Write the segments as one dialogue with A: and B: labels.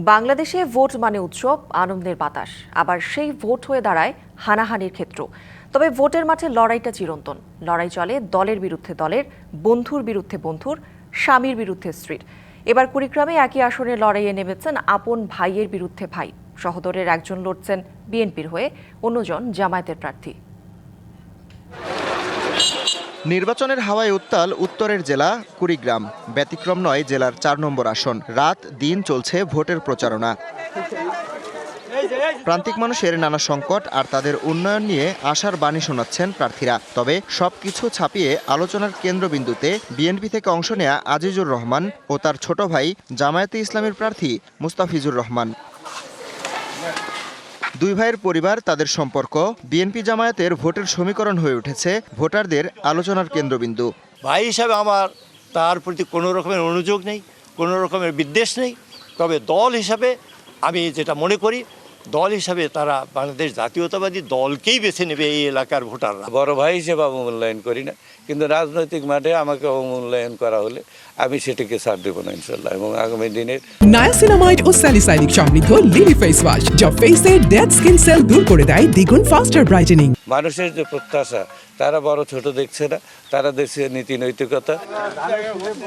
A: বাংলাদেশে ভোট মানে উৎসব, আনন্দের বাতাস। আবার সেই ভোট হয়ে দাঁড়ায় হানাহানির ক্ষেত্র। তবে ভোটের মাঠে লড়াইটা চিরন্তন। লড়াই চলে দলের বিরুদ্ধে দলের, বন্ধুর বিরুদ্ধে বন্ধুর, স্বামীর বিরুদ্ধে স্ত্রীর। এবার কুড়িগ্রামে একই আসনে লড়াইয়ে নেমেছেন আপন ভাইয়ের বিরুদ্ধে ভাই। সহদরের একজন লড়ছেন বিএনপির হয়ে, অন্যজন জামায়াতের প্রার্থী।
B: নির্বাচনের হাওয়ায় উত্তাল উত্তরের জেলা কুড়িগ্রাম। ব্যতিক্রম নয় জেলার চার নম্বর আসন। রাত, দিন চলছে ভোটের প্রচারণা। প্রান্তিক মানুষের নানা সংকট আর তাদের উন্নয়ন নিয়ে আশার বাণী শোনাচ্ছেন প্রার্থীরা। তবে সবকিছু ছাপিয়ে আলোচনার কেন্দ্রবিন্দুতে বিএনপি থেকে অংশ নেয়া আজিজুর রহমান ও তার ছোট ভাই জামায়াতে ইসলামের প্রার্থী মুস্তাফিজুর রহমান। দুই ভাইয়ের পরিবার, তাদের সম্পর্ক। বিএনপি জামায়াতের ভোটের সমীকরণ হয়ে উঠেছে ভোটারদের আলোচনার কেন্দ্রবিন্দু।
C: ভাই হিসাবে আমার তার প্রতি কোনো রকমের অনুযোগ নেই, কোনো রকমের বিদ্বেষ নেই। তবে দল হিসাবে আমি যেটা মনে করি দল হিসাবে তারা বাংলাদেশ জাতীয়তাবাদী দলকেই বেছে নেবে এই এলাকার ভোটাররা।
D: বড় ভাই হিসেবে অবমূল্যায়ন করি না কিন্তু রাজনৈতিক মাঠে আমাকে অবমূল্যায়ন করা হলে আমি সেটাকে ছাড় দেবো না ইনশাল্লাহ এবং আগামী দিনের
E: নায়াসিনামাইড ও স্যালিসাইনিক সমৃদ্ধ লিলি ফেস ওয়াশ যা ফেসের ডেড স্কিন সেল দূর করে দেয় দ্বিগুণ ফাস্টার ব্রাইটেনিং
D: মানুষের যে প্রত্যাশা তারা বড় ছোট দেখছে না তারা দেশের নীতি নৈতিকতা।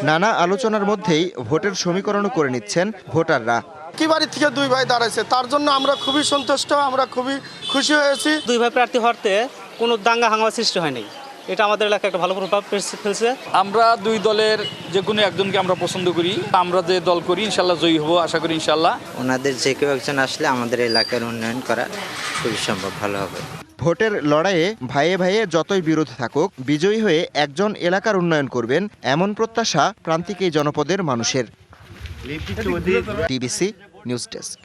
B: নানা আলোচনার মধ্যেই ভোটের সমীকরণও করে নিচ্ছেন ভোটাররা।
F: কি বাড়ি থেকে দুই ভাই দাঁড়াইছে? তার জন্য আমরা খুবই সন্তুষ্ট আমরা খুবই খুশি হয়েছি।
G: দুই ভাই প্রার্থী হওয়াতে কোনো দাঙ্গা হাঙ্গামা সৃষ্টি হয়নি এটা আমাদের এলাকায় একটা ভালো প্রভাব ফেলছে- ফেলছে।
H: আমরা দুই দলের যে কোনো একজনকে আমরা পছন্দ করি আমরা যে দল করি ইনশাল্লাহ জয়ী হব আশা করি ইনশাল্লাহ।
I: ওনাদের যে কেউ একজন আসলে আমাদের এলাকার উন্নয়ন করা খুবই সম্ভব ভালো হবে।
B: ভোটের লড়াইয়ে ভাইয়ে ভাইয়ে যতই বিরোধ থাকুক বিজয়ী হয়ে একজন এলাকার উন্নয়ন করবেন এমন প্রত্যাশা প্রান্তিক এই জনপদের মানুষের। TBC news desk